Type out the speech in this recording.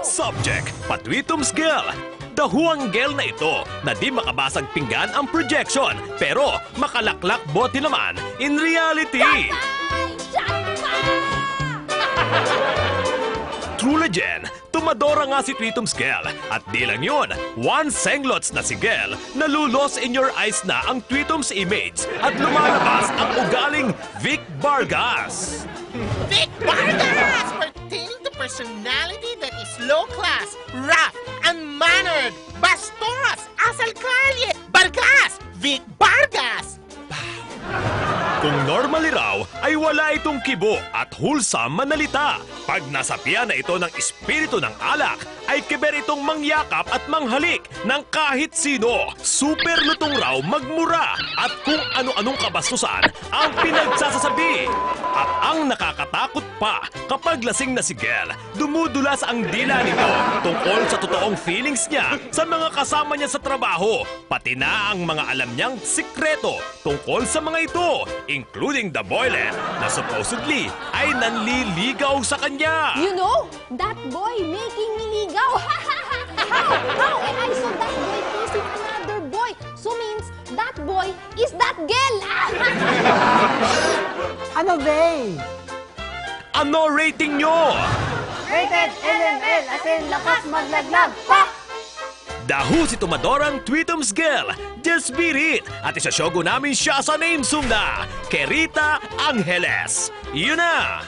Subject, Patwitums Girl. Dahuang girl na ito na di makabasag pinggan ang projection pero makalaklak bote naman in reality. True legend, tumadora nga si Tweetums Gel. At di lang yun, one senglots na si Gel, nalulos in your eyes na ang Tweetums image at lumalabas ang ugaling Vic Vargas. Vic Vargas! Vic Vargas! Kung normally raw, ay wala itong kibo at wholesome manalita. Pag nasapian na ito ng espiritu ng alak, ay kiber itong mangyakap at manghalik ng kahit sino. Super lutong raw magmura at kung ano-anong kabastusan ang pinagsasasabi. At ang nakakatakot pa, kapag lasing na si Gel, dumudulas ang dila nito tungkol sa totoong feelings niya sa mga kasama niya sa trabaho, pati na ang mga alam niyang sikreto tungkol sa mga ito, including the boylet na supposedly ay nanliligaw sa kanya. You know, that boy making me ligaw. how? How? And I saw that boy kissing another boy. So means that boy is that girl. Ano, Bay? Ano rating nyo? Rated LML, as in lakas maglaglag. Pak! Dahu si Tumadorang Tweetums Girl, Just Beat It, at isasyogo namin siya sa name sum na Kerita Angeles. Yun na!